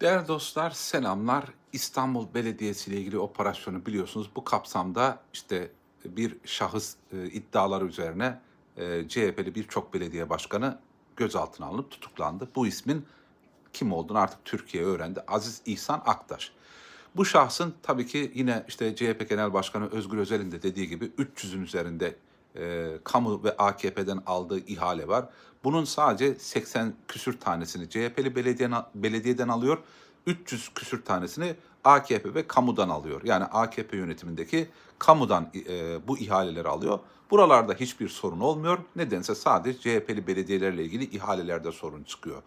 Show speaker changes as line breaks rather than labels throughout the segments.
Değerli dostlar selamlar. İstanbul Belediyesi ile ilgili operasyonu biliyorsunuz. Bu kapsamda işte bir şahıs e, iddiaları üzerine e, CHP'li birçok belediye başkanı gözaltına alınıp tutuklandı. Bu ismin kim olduğunu artık Türkiye öğrendi. Aziz İhsan Aktaş. Bu şahsın tabii ki yine işte CHP Genel Başkanı Özgür Özel'in de dediği gibi 300'ün üzerinde e, kamu ve AKP'den aldığı ihale var. Bunun sadece 80 küsür tanesini CHP'li belediyeden, belediyeden alıyor. 300 küsür tanesini AKP ve kamudan alıyor. Yani AKP yönetimindeki kamudan e, bu ihaleleri alıyor. Buralarda hiçbir sorun olmuyor. Nedense sadece CHP'li belediyelerle ilgili ihalelerde sorun çıkıyor.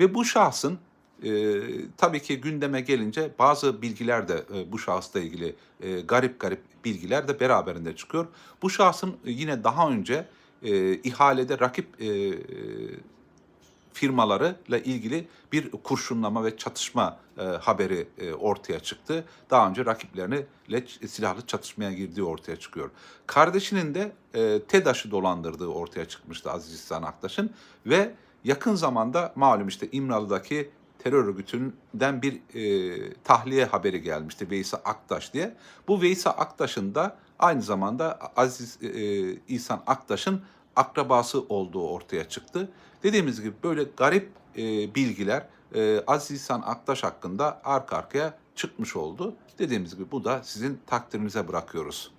Ve bu şahsın e, tabii ki gündeme gelince bazı bilgiler de e, bu şahısla ilgili e, garip garip bilgiler de beraberinde çıkıyor. Bu şahsın yine daha önce e, ihalede rakip e, firmalarıyla ilgili bir kurşunlama ve çatışma e, haberi e, ortaya çıktı. Daha önce rakiplerine silahlı çatışmaya girdiği ortaya çıkıyor. Kardeşinin de e, TEDAŞ'ı dolandırdığı ortaya çıkmıştı Aziz İhsan Aktaş'ın ve yakın zamanda malum işte İmralı'daki terör örgütünden bir e, tahliye haberi gelmişti Veysa Aktaş diye. Bu Veysa Aktaş'ın da aynı zamanda Aziz e, İhsan Aktaş'ın akrabası olduğu ortaya çıktı. Dediğimiz gibi böyle garip e, bilgiler e, Aziz İhsan Aktaş hakkında arka arkaya çıkmış oldu. Dediğimiz gibi bu da sizin takdirinize bırakıyoruz.